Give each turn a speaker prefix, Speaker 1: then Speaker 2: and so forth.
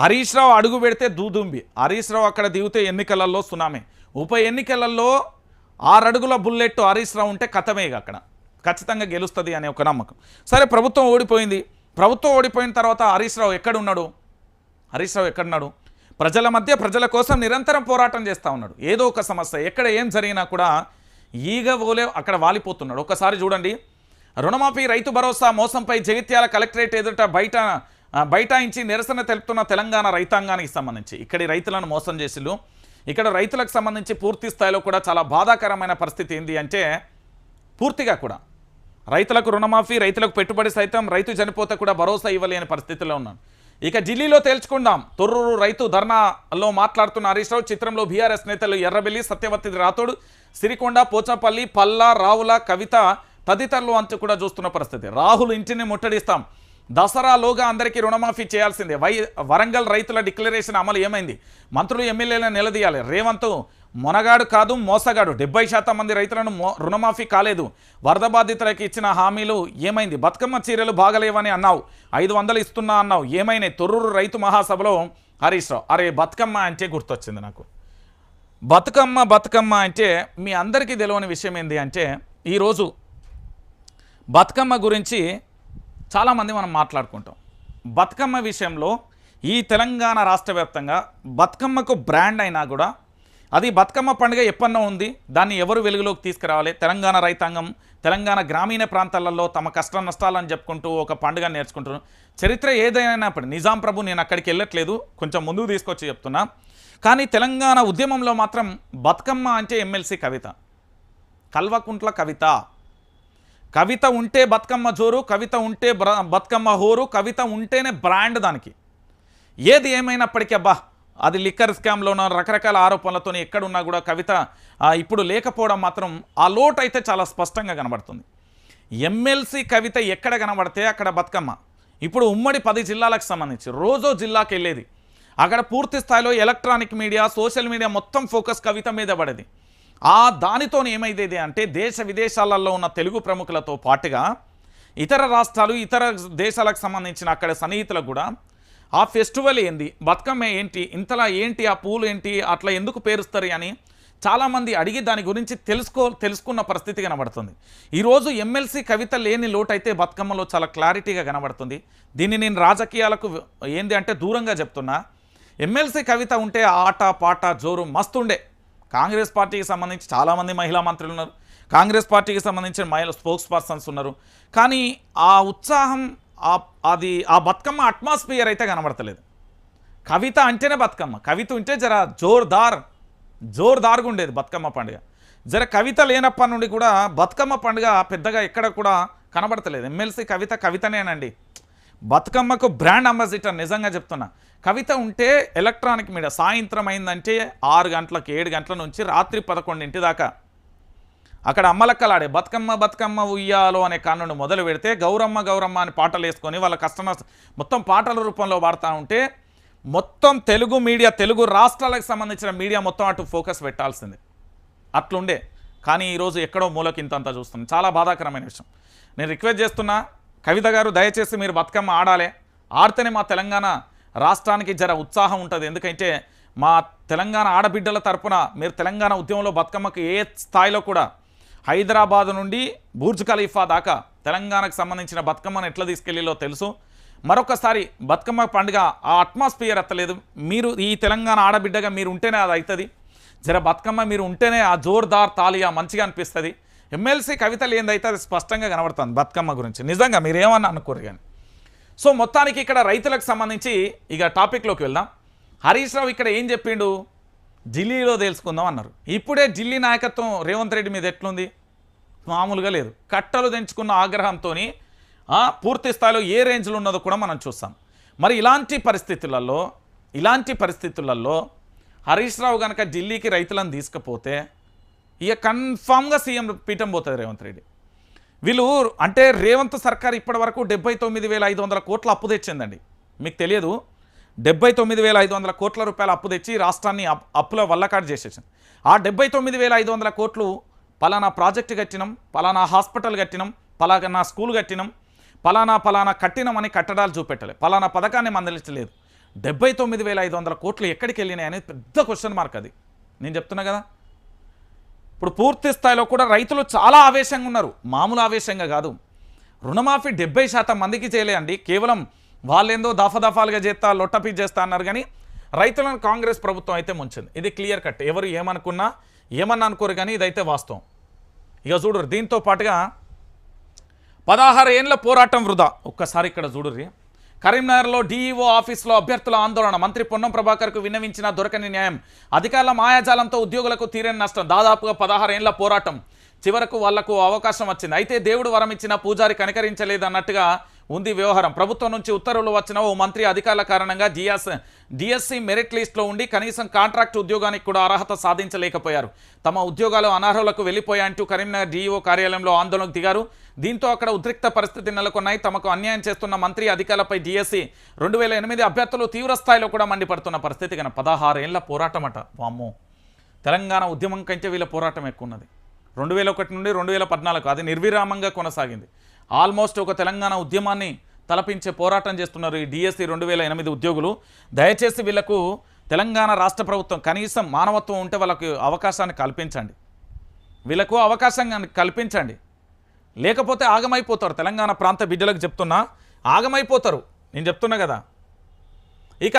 Speaker 1: హరీష్ రావు అడుగు పెడితే దూదుంబి. హరీష్ రావు అక్కడ దిగితే ఎన్నికలలో సునామే. ఉప ఎన్నికలలో ఆరడుగుల బుల్లెట్ హరీష్ రావు ఉంటే కథమే అక్కడ. ఖచ్చితంగా గెలుస్తుంది అనే ఒక నమ్మకం. సరే ప్రభుత్వం ఓడిపోయింది. ప్రభుత్వం ఓడిపోయిన తర్వాత హరీష్ రావు ఎక్కడున్నాడు హరీష్ రావు ఎక్కడున్నాడు ప్రజల మధ్య ప్రజల కోసం నిరంతరం పోరాటం చేస్తూ ఉన్నాడు. ఏదో ఒక సమస్య. ఎక్కడ ఏం జరిగినా కూడా ఈగ పోలే అక్కడ వాలిపోతున్నాడు. ఒకసారి చూడండి. రుణమాఫీ రైతు భరోసా మోసంపై జగిత్యాల కలెక్టరేట్ ఎదుట బయట బైఠాయించి నిరసన తెలుపుతున్న తెలంగాణ రైతాంగానికి సంబంధించి. ఇక్కడి రైతులను మోసం చేసిళ్ళు ఇక్కడ రైతులకు సంబంధించి పూర్తి స్థాయిలో కూడా చాలా బాధాకరమైన పరిస్థితి ఏంటి అంటే పూర్తిగా కూడా. రైతులకు రుణమాఫీ రైతులకు పెట్టుబడి సైతం రైతు చనిపోతే కూడా భరోసా ఇవ్వలేని పరిస్థితిలో ఉన్నాను ఇక ఢిల్లీలో తేల్చుకుందాం. తొర్రూరు రైతు ధర్నాలో మాట్లాడుతున్న హరీష్ రావు చిత్రంలో బీఆర్ఎస్ నేతలు ఎర్రబెల్లి సత్యవతి రాథోడ్ సిరికొండ పోచపల్లి పల్లా రావుల కవిత తదితరులు అంచు కూడా చూస్తున్న పరిస్థితి. రాహుల్ ఇంటిని ముట్టడిస్తాం. దసరాలోగా అందరికీ రుణమాఫీ చేయాల్సిందే. వై వరంగల్ రైతుల డిక్లరేషన్ అమలు ఏమైంది? మంత్రులు ఎమ్మెల్యేలను నిలదీయాలి. రేవంత్ మొనగాడు కాదు మోసగాడు. డెబ్బై శాతం మంది రైతులను మో- రుణమాఫీ కాలేదు. వరద బాధితులకు ఇచ్చిన హామీలు ఏమైంది? బతుకమ్మ చీరలు బాగలేవని అన్నావు. ఐదు వందలు ఇస్తున్నా అన్నావు. ఏమైనాయి? తొర్రూరు రైతు మహాసభలో హరీష్ రావు అరే బతుకమ్మ అంటే గుర్తొచ్చింది నాకు. బతుకమ్మ బతుకమ్మ అంటే మీ అందరికీ తెలియని విషయం ఏంటి అంటే ఈరోజు బతుకమ్మ గురించి చాలామంది మనం మాట్లాడుకుంటాం. బతుకమ్మ విషయంలో ఈ తెలంగాణ రాష్ట్ర వ్యాప్తంగా బతుకమ్మకు బ్రాండ్ అయినా కూడా అది బతుకమ్మ పండుగ ఎప్పన్నో ఉంది? దాన్ని ఎవరు వెలుగులోకి తీసుకురావాలి? తెలంగాణ రైతాంగం తెలంగాణ గ్రామీణ ప్రాంతాలలో తమ కష్ట నష్టాలని చెప్పుకుంటూ ఒక పండుగ నేర్చుకుంటున్నారు. చరిత్ర ఏదైనప్పుడు నిజాం ప్రభు నేను అక్కడికి వెళ్ళట్లేదు. కొంచెం ముందుకు తీసుకొచ్చి చెప్తున్నా. కానీ తెలంగాణ ఉద్యమంలో మాత్రం బతుకమ్మ అంటే ఎమ్మెల్సీ కవిత. కల్వకుంట్ల కవిత. కవిత ఉంటే బతుకమ్మ జోరు కవిత ఉంటే బ్ర- బతుకమ్మ హోరు కవిత ఉంటేనే బ్రాండ్ దానికి. ఏది ఏమైనప్పటికీ అబ్బా అది లిక్కర్ స్కామ్లోనో రకరకాల ఆరోపణలతో ఎక్కడున్నా కూడా కవిత ఇప్పుడు లేకపోవడం మాత్రం ఆ లోటు అయితే చాలా స్పష్టంగా కనబడుతుంది. ఎమ్మెల్సీ కవిత ఎక్కడ కనబడితే అక్కడ బతుకమ్మ. ఇప్పుడు ఉమ్మడి పది జిల్లాలకు సంబంధించి రోజో జిల్లాకి వెళ్ళేది. అక్కడ పూర్తి స్థాయిలో ఎలక్ట్రానిక్ మీడియా సోషల్ మీడియా మొత్తం ఫోకస్ కవిత మీద పడేది. ఆ దానితో ఏమైంది అంటే దేశ విదేశాలలో ఉన్న తెలుగు ప్రముఖులతో పాటుగా ఇతర రాష్ట్రాలు ఇతర దేశాలకు సంబంధించిన అక్కడ సన్నిహితులకు కూడా ఆ ఫెస్టివల్ ఏంది బతుకమ్మ ఏంటి ఇంతలా ఏంటి ఆ పూలు ఏంటి అట్లా ఎందుకు పేరుస్తారు అని చాలామంది అడిగి దాని గురించి తెలుసుకో తెలుసుకున్న పరిస్థితి కనబడుతుంది. ఈరోజు ఎమ్మెల్సీ కవిత లేని లోటైతే బతుకమ్మలో చాలా క్లారిటీగా కనబడుతుంది. దీన్ని నేను రాజకీయాలకు ఏంది అంటే దూరంగా చెప్తున్నా. ఎమ్మెల్సీ కవిత ఉంటే ఆట పాట జోరు మస్తుండే. కాంగ్రెస్ పార్టీకి సంబంధించి చాలామంది మహిళా మంత్రులు ఉన్నారు. కాంగ్రెస్ పార్టీకి సంబంధించిన మహిళ స్పోక్స్ పర్సన్స్ ఉన్నారు. కానీ ఆ ఉత్సాహం అది ఆ బతుకమ్మ అట్మాస్ఫియర్ అయితే కనబడతలేదు. కవిత అంటేనే బతుకమ్మ. కవిత ఉంటే జర జోర్దార్ జోర్దార్గా ఉండేది బతుకమ్మ పండుగ. జర కవిత లేనప్పటి నుండి కూడా బతుకమ్మ పండుగ పెద్దగా ఎక్కడ కూడా కనబడతలేదు. ఎమ్మెల్సీ కవిత కవితనేనండి. బతుకమ్మకు బ్రాండ్ అంబాసిడర్ నిజంగా చెప్తున్నా. కవిత ఉంటే ఎలక్ట్రానిక్ మీడియా సాయంత్రం అయిందంటే ఆరు గంటలకు ఏడు గంటల నుంచి రాత్రి పదకొండింటి దాకా. అక్కడ అమ్మలక్కలాడే బతుకమ్మ బతుకమ్మ ఉయ్యాలో అనే కానుండి మొదలు పెడితే గౌరమ్మ గౌరమ్మ అని పాటలు వేసుకొని వాళ్ళ కస్టమర్స్ మొత్తం పాటల రూపంలో వాడుతూ ఉంటే మొత్తం తెలుగు మీడియా తెలుగు రాష్ట్రాలకు సంబంధించిన మీడియా మొత్తం అటు ఫోకస్ పెట్టాల్సిందే. అట్లుండే. కానీ ఈరోజు ఎక్కడో మూలకింతంతా చూస్తుంది చాలా బాధాకరమైన విషయం. నేను రిక్వెస్ట్ చేస్తున్నా కవిత గారు దయచేసి మీరు బతుకమ్మ ఆడాలి. ఆడితేనే మా తెలంగాణ రాష్ట్రానికి జర ఉత్సాహం ఉంటుంది. ఎందుకంటే మా తెలంగాణ ఆడబిడ్డల తరపున మీరు తెలంగాణ ఉద్యమంలో బతుకమ్మకు ఏ స్థాయిలో కూడా హైదరాబాద్ నుండి బూర్జ్ ఖలీఫా దాకా తెలంగాణకు సంబంధించిన బతుకమ్మను ఎట్లా తీసుకెళ్ళిలో తెలుసు. మరొకసారి బతుకమ్మ పండుగ ఆ అట్మాస్ఫియర్ ఎత్తలేదు. మీరు ఈ తెలంగాణ ఆడబిడ్డగా మీరు ఉంటేనే అది అవుతుంది. జర బతుకమ్మ మీరు ఉంటేనే ఆ జోర్దార్ తాలియా మంచిగా అనిపిస్తుంది. ఎమ్మెల్సీ కవితలు ఏందైతే అది స్పష్టంగా కనబడుతుంది బతుకమ్మ గురించి. నిజంగా మీరేమన్నా అనుకోరు కానీ. సో మొత్తానికి ఇక్కడ రైతులకు సంబంధించి ఇక టాపిక్లోకి వెళ్దాం. హరీష్ రావు ఇక్కడ ఏం చెప్పిండు? ఢిల్లీలో తెలుసుకుందాం అన్నారు. ఇప్పుడే ఢిల్లీ నాయకత్వం రేవంత్ రెడ్డి మీద ఎట్లుంది? మామూలుగా లేదు. కట్టలు తెంచుకున్న ఆగ్రహంతో పూర్తి స్థాయిలో ఏ రేంజ్లో ఉన్నదో కూడా మనం చూస్తాం. మరి ఇలాంటి పరిస్థితులలో ఇలాంటి పరిస్థితులలో హరీష్ రావు కనుక ఢిల్లీకి రైతులను తీసుకుపోతే ఇక కన్ఫామ్గా సీఎం పీఠం పోతుంది రేవంత్ రెడ్డి. వీళ్ళు అంటే రేవంత్ సర్కార్ ఇప్పటి వరకు డెబ్బై తొమ్మిది వేల ఐదు వందల కోట్ల అప్పు తెచ్చిందండి. మీకు తెలియదు డెబ్బై తొమ్మిది వేల ఐదు వందల కోట్ల రూపాయల అప్పు తెచ్చి రాష్ట్రాన్ని అప్- అప్పుల వల్లకాడు చేసేసింది. ఆ డెబ్బై తొమ్మిది వేల ఐదు వందల కోట్లు పలానా ప్రాజెక్టు కట్టినాం పలానా హాస్పిటల్ కట్టినాం పలానా స్కూల్ కట్టినాం పలానా పలానా కట్టినామని కట్టడాలు చూపెట్టలేదు పలానా పథకాన్ని మందలించలేదు. డెబ్బై తొమ్మిది వేల ఐదు వందల కోట్లు ఎక్కడికి వెళ్ళినాయి అనేది పెద్ద క్వశ్చన్ మార్క్ అది. నేను చెప్తున్నా కదా ఇప్పుడు పూర్తి స్థాయిలో కూడా రైతులు చాలా ఆవేశంగా ఉన్నారు. మామూలు ఆవేశంగా కాదు. రుణమాఫీ డెబ్బై శాతం మందికి చేయలేండి కేవలం వాళ్ళేందో దఫాదఫాలుగా చేస్తా లొట్టపీ చేస్తా అన్నారు కానీ రైతులను కాంగ్రెస్ ప్రభుత్వం అయితే ముంచింది. ఇది క్లియర్ కట్. ఎవరు ఏమనుకున్నా ఏమన్నా అనుకోరు కానీ ఇదైతే వాస్తవం. ఇక చూడరు దీంతో పాటుగా పదహారు ఏండ్ల పోరాటం వృధా. ఒక్కసారి ఇక్కడ చూడుర్రీ. కరీంనగర్లో డీఈఓ ఆఫీసులో అభ్యర్థుల ఆందోళన. మంత్రి పొన్నం ప్రభాకర్కు విన్నవించిన దొరకని న్యాయం. అధికారుల మాయాజాలంతో ఉద్యోగులకు తీరని నష్టం. దాదాపుగా పదహారు పోరాటం. చివరకు వాళ్ళకు అవకాశం వచ్చింది. అయితే దేవుడు వరం ఇచ్చిన పూజారి కనికరించలేదన్నట్టుగా ఉంది వ్యవహారం. ప్రభుత్వం నుంచి ఉత్తర్వులు వచ్చిన ఓ మంత్రి అధికారుల కారణంగా జిఎస్ డిఎస్సి మెరిట్ లిస్టులో ఉండి కనీసం కాంట్రాక్ట్ ఉద్యోగానికి కూడా అర్హత సాధించలేకపోయారు. తమ ఉద్యోగాలు అనర్హులకు వెళ్ళిపోయాయంటూ కరీంనగర్ డీఈఓ కార్యాలయంలో ఆందోళనకు దిగారు. దీంతో అక్కడ ఉద్రిక్త పరిస్థితి నెలకొన్నాయి. తమకు అన్యాయం చేస్తున్న మంత్రి అధికారులపై డిఎస్సి రెండు వేల ఎనిమిది అభ్యర్థులు తీవ్రస్థాయిలో కూడా మండిపడుతున్న పరిస్థితి కన పదహారేళ్ళ పోరాటం అట వామ్మో. తెలంగాణ ఉద్యమం కంటే వీళ్ళ పోరాటం ఎక్కువ ఉన్నది. రెండు వేల ఒకటి నుండి రెండు వేల పద్నాలుగు. అది నిర్విరామంగా కొనసాగింది. ఆల్మోస్ట్ ఒక తెలంగాణ ఉద్యమాన్ని తలపించే పోరాటం చేస్తున్నారు ఈ డిఎస్సి రెండు వేల ఎనిమిది ఉద్యోగులు. దయచేసి వీళ్ళకు తెలంగాణ రాష్ట్ర ప్రభుత్వం కనీసం మానవత్వం ఉంటే వాళ్ళకు అవకాశాన్ని కల్పించండి. వీళ్ళకు అవకాశం కల్పించండి. లేకపోతే ఆగమైపోతారు. తెలంగాణ ప్రాంత బిడ్డలకు చెప్తున్నా ఆగమైపోతారు. నేను చెప్తున్నా కదా